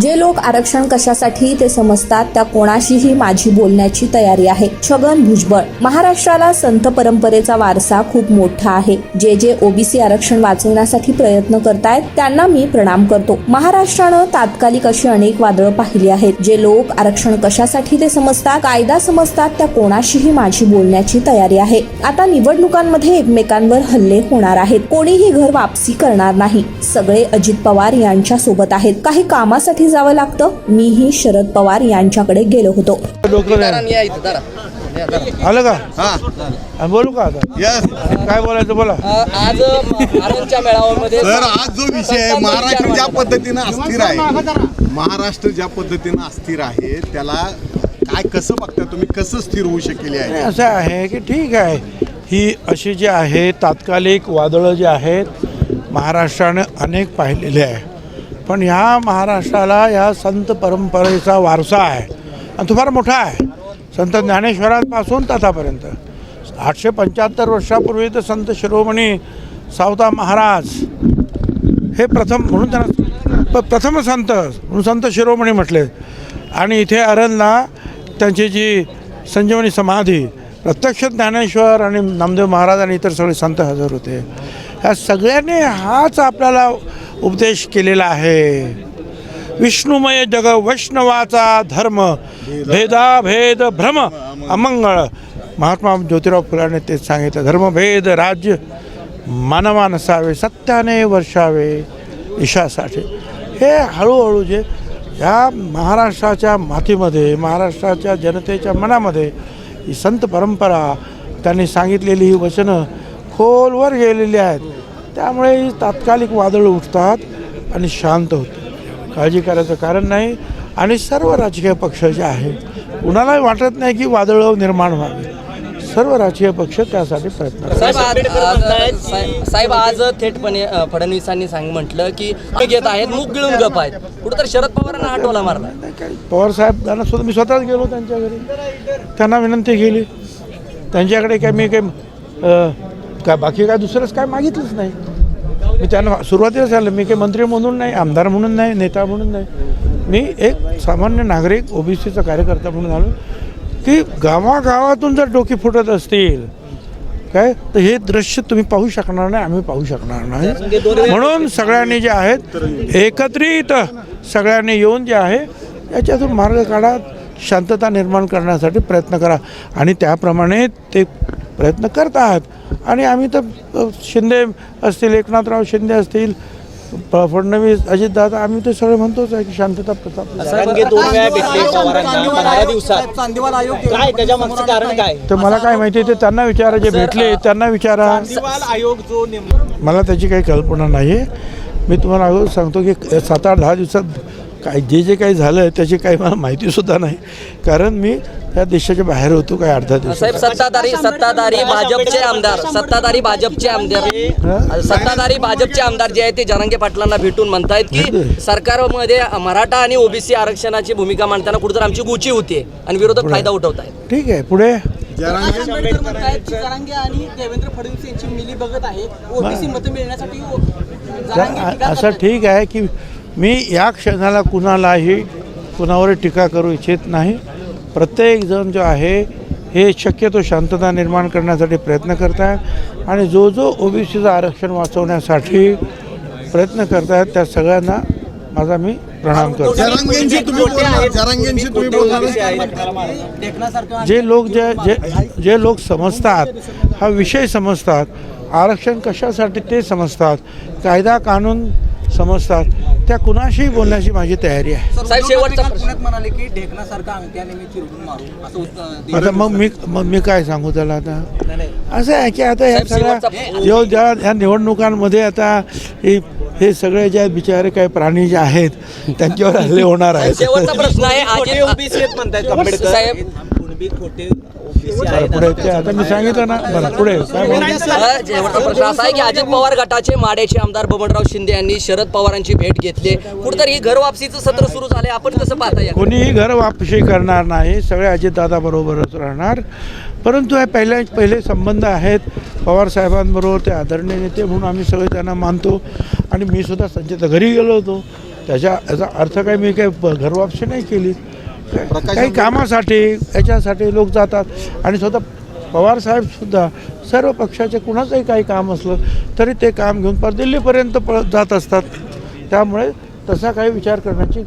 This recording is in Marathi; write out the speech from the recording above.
जे लोक आरक्षण कशासाठी ते समजतात त्या कोणाशीही माझी बोलण्याची तयारी आहे. छगन भुजबळ. महाराष्ट्राला संत परंपरेचा वारसा खूप मोठा आहे. जे जे ओबीसी आरक्षण वाचवण्यासाठी प्रयत्न करतायत त्यांना मी प्रणाम करतो. महाराष्ट्रानं तात्कालिक अशी अनेक वादळं पाहिली आहेत. जे लोक आरक्षण कशासाठी ते समजतात कायदा समजतात त्या कोणाशीही माझी बोलण्याची तयारी आहे. आता निवडणुकांमध्ये एकमेकांवर हल्ले होणार आहेत. कोणीही घर वापसी करणार नाही. सगळे अजित पवार यांच्या सोबत आहेत. काही कामासाठी जावं लागतं. मीही शरद पवार यांच्याकडे गेलो होतो. आलं का? हा. बोलू का आता? यस काय बोलायचं बोला. आज आनंदच्या मेळाव्यामध्ये तर आज जो विषय आहे महाराष्ट्र ज्या. पद्धतीनं अस्थिर आहे महाराष्ट्र ज्या पद्धतीनं अस्थिर आहे त्याला काय कसं बघता तुम्ही? कसं स्थिर होऊ शकेल आहे? असं आहे की ठीक आहे. ही अशी जी आहे तात्कालिक वादळं जी आहेत महाराष्ट्राने अनेक पाहिलेले आहे. पण ह्या महाराष्ट्राला या संत परंपरेचा वारसा आहे. आणि तो फार मोठा आहे. संत ज्ञानेश्वरांपासून तथापर्यंत आठशे पंच्याहत्तर वर्षापूर्वी तर संत शिरोमणी सावता महाराज हे प्रथम म्हणून त्यांना प- प्रथम संत म्हणून संत शिरोमणी म्हटले. आणि इथे अरणला त्यांची जी संजीवनी समाधी प्रत्यक्ष ज्ञानेश्वर आणि नामदेव महाराज आणि इतर सगळे संत हजर होते. ह्या सगळ्यांनी हाच आपल्याला उपदेश केलेला आहे. विष्णुमय जग वैष्णवाचा धर्म भेदाभेद भ्रम अमंगळ. महात्मा ज्योतिराव फुलाने तेच सांगितलं धर्मभेद राज्य मानवा नसावे सत्याने वर्षावे ईशासाठी. हे हळूहळू जे या महाराष्ट्राच्या मातीमध्ये महाराष्ट्राच्या जनतेच्या मनामध्ये ही संत परंपरा त्यांनी सांगितलेली ही वचनं खोलवर गेलेली आहेत. त्यामुळे तात्कालिक वादळं उठतात आणि शांत होतं काळजी करायचं कारण नाही आणि सर्व राजकीय पक्ष जे आहे कुणालाही वाटत नाही की वादळं निर्माण व्हावी. सर्व राजकीय पक्ष त्यासाठी प्रयत्न. साहेब आज- थेटपणे फडणवीसांनी सांग म्हटलं की ते घेत आहेत मुख गिळून गप आहेत. कुठेतरी शरद पवारांना टोला मारला. पवार साहेब यांना सुद्धा मी स्वतःच गेलो त्यांच्या घरी. त्यांना विनंती केली. त्यांच्याकडे काय मी काही काय बाकी काय दुसरंच काय मागितलंच नाही. मी त्यांना सुरुवातीला सांगितलं मी काही मंत्री म्हणून नाही आमदार म्हणून नाही नेता म्हणून नाही. मी एक सामान्य नागरिक ओबीसीचा कार्यकर्ता म्हणून आलो. की गावागावातून जर डोकी फुटत असतील काय? तर हे दृश्य तुम्ही पाहू शकणार नाही आम्ही पाहू शकणार नाही. म्हणून सगळ्यांनी जे आहेत एकत्रित सगळ्यांनी येऊन जे आहे याच्यातून मार्ग काढा शांतता निर्माण करण्यासाठी प्रयत्न करा. आणि त्याप्रमाणे ते प्रयत्न करत आहात. आणि आम्ही तर शिंदे असतील एकनाथराव शिंदे असतील फडणवीस अजितदादा आम्ही तर सगळे म्हणतोच आहे की शांतता प्रताप. तर मला काय माहिती आहे ते त्यांना विचारा जे भेटले त्यांना विचारा. मला त्याची काही कल्पना नाही आहे मी तुम्हाला अगोदर सांगतो की सात आठ दहा दिवसात काय जे जे काही झालं त्याची काही मला माहितीसुद्धा नाही. कारण मी त्या देशाच्या बाहेर होतो काय अर्धा दिवस? साहेब सत्ताधारी सत्ताधारी भाजपचे आमदार सत्ताधारी भाजपचे आमदार. सत्ताधारी भाजपचे आमदार जे आहेत ते जरांगे पाटलांना भेटून म्हणतायत की सरकारमध्ये मराठा आणि ओबीसी आरक्षणाची भूमिका मांडताना कुठेतरी आमची गुची होती आणि विरोधक फायदा उठवत आहेत ठीक आहे पुढे. प्रकाश आंबेडकर म्हणतायत की जरांगे आणि देवेंद्र फडणवीस यांची मिली बघत आहे. ओबीसी मतं मिळण्यासाठी ओ- जरांगे तर टीका असं. ठीक आहे की मी या क्षणाला कुणालाही कुणावर टीका करू इच्छित नाही. प्रत्येकजण जो आहे हे शक्यतो शांतता निर्माण करण्यासाठी प्रयत्न करत आहेत आणि जो जो ओबीसीचं आरक्षण वाचवण्यासाठी प्रयत्न करत आहेत त्या सगळ्यांना माझा मी प्रणाम करतो. जे लोक जे जे जे लोक समजतात हा विषय समजतात आरक्षण कशासाठी ते समजतात कायदा कानून समजतात त्या कुणाशीही बोलण्याची माझी तयारी आहे. साहेब, शेवटचा प्रश्न. पुण्यात म्हणाले की ढेकणासारखं अंगठ्याने मी चिरडून मारू असं उत्तर- आता मग मी मग मी काय सांगू त्याला आता? असं आहे की आता या साहेब, सगळ्या जेव्हा ज्या ह्या निवडणुकांमध्ये आता हे हे सगळे जे बिचारे काही प्राणी जे आहेत त्यांच्यावर हल्ले होणार आहेत. शेवटचा प्रश्न आहे. आंबेडकर. साहेब. कुणबी खोटे ओबीसी बरं, आहेत पुढे ते आता मी सांगितलं ना. बरं पुढे. काय बोलू? अ, शेवटचा प्रश्न असा आहे की अजित पवार गटाचे माड्याचे आमदार बबनराव शिंदे यांनी शरद पवारांची भेट घेतली. कुठेतरी ही घर वापसीचं सत्र सुरू झालंय. आपण कसं पाहता या. कोणीही घर वापशी करणार नाही. सगळे अजितदादा बरोबरच राहणार. परंतु हे पहिल्या पहिले संबंध आहेत. पवार साहेबांबरोबर ते आदरणीय नेते म्हणून आम्ही सगळे त्यांना मानतो. आणि मी सुद्धा संजयच्या घरी गेलो होतो. त्याच्या याचा अर्थ काही मी काही प- घरवापशी नाही केली. काय- काही कामासाठी याच्यासाठी लोक जातात. आणि स्वतः पवारसाहेबसुद्धा सर्व पक्षाचे कुणाचंही काही काम असलं तरी ते काम घेऊन पर दिल्लीपर्यंत पळत जात असतात. त्यामुळे तसा काही विचार करण्याची